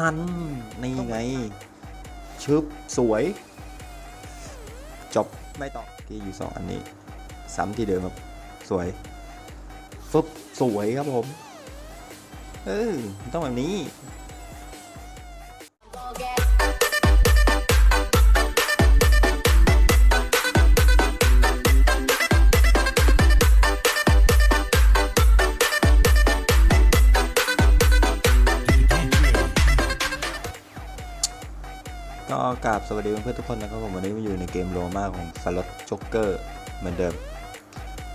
นั่นนี่ไง ชึบ สวย จบ ไม่ต่อที่อยู่สองอันนี้ ซ้ำที่เดิมครับ สวย ฟึบ สวยครับผม เออมันต้องแบบนี้ ก็กราบสวัสดีเพื่อนทุกคนนะครับผมวันนี้มาอยู่ในเกมโรมาของสล็อตจ็อกเกอร์เหมือนเดิม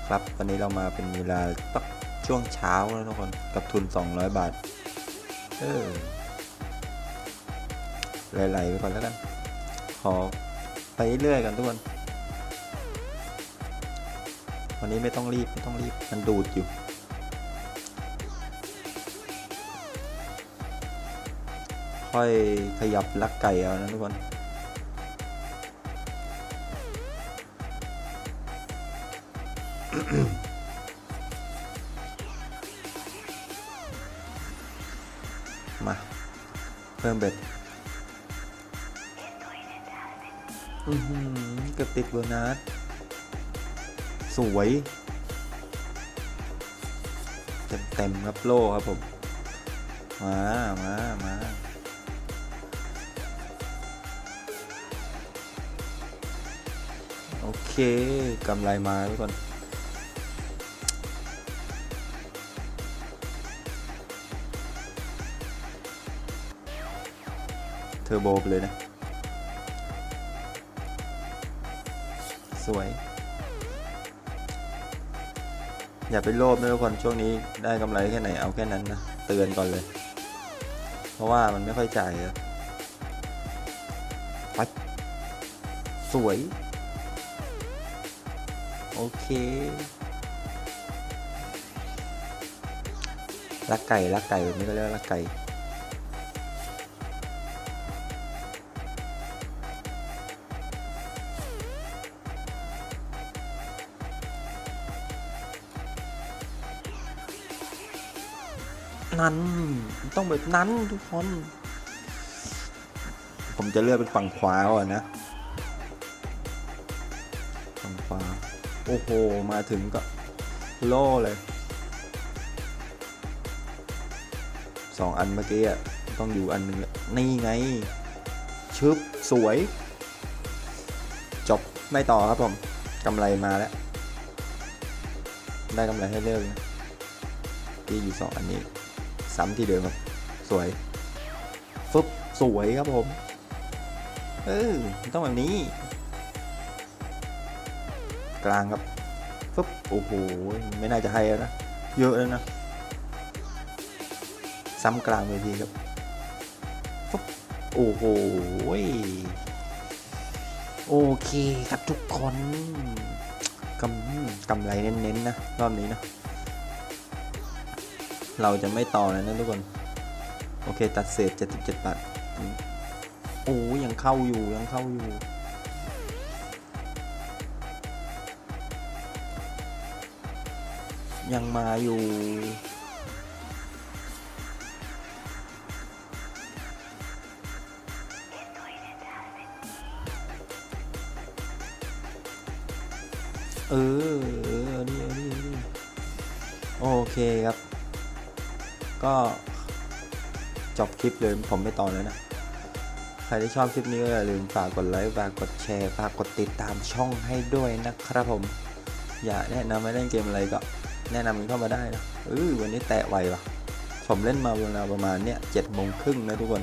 ครับวันนี้เรามาเป็นเวลาตักช่วงเช้าแล้วทุกคนกับทุน 200 บาท เออไหลๆไปก่อนแล้วกัน ขอไปเรื่อยกันทุกคนวันนี้ไม่ต้องรีบไม่ต้องรีบมันดูดอยู่ ค่อยขยับลักไก่เอานะทุกคนมา เพิ่มเบ็ดอือหือเกือบติดโบนัสสวย เต็มเต็มครับโล่ครับผม มา มา มา โอเคกำไรมาทุกคนเทอร์โบไปเลยนะ สวย อย่าไปโลภนะทุกคนช่วงนี้ได้กำไรแค่ไหนเอาแค่นั้นนะ เตือนก่อนเลย เพราะว่ามันไม่ค่อยจ่ายอะปัดสวย โอเคลักไก่ลักไก่แบบนี้ก็เรียกลักไก่นั้นต้องแบบนั้นทุกคน ผมจะเลือกเป็นฝั่งขวาก่อนนะฝั่งขวา โอ้โห มาถึงก็โล่เลยสองอันเมื่อกี้อะต้องอยู่อันหนึ่งแหละนี่ไง ชึบ สวย จบ ไม่ต่อครับผมกำไรมาแล้ว ได้กำไรให้เลิกนะที่อยู่สองอันนี้ ซ้ำที่เดิมครับ สวย ฟึบ สวยครับผม เออต้องแบบนี้ กลางครับฟึบโอ้โห ไม่น่าจะให้แล้วนะ เยอะแล้วนะ ซ้ำกลางเวทีครับฟึบโอ้โห โอเคครับทุกคนกำกำไรเน้นๆนะ รอบนี้นะ เราจะไม่ต่อแล้วนะทุกคน โอเค ตัดเศษ77บาทโอ้ยังเข้าอยู่ยังเข้าอยู่ ยังมาอยู่ เออเออนี่นี่นี่โอเคครับ ก็จบคลิปเลยผมไม่ต่อแล้วนะ ใครที่ชอบคลิปนี้ก็อย่าลืมฝากกดไลค์ฝากกดแชร์ฝากกดติดตามช่องให้ด้วยนะครับผม อย่าแนะนำให้เล่นเกมอะไรก็ แนะนำกันเข้ามาได้นะเออวันนี้แตะไวว่ะ ผมเล่นมาเวลาประมาณเนี้ยเจ็ดโมงครึ่งนะทุกคน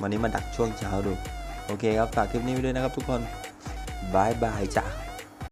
วันนี้มาดักช่วงเช้าดู โอเคครับ ฝากคลิปนี้ไว้ด้วยนะครับทุกคนบายบายจ้ะ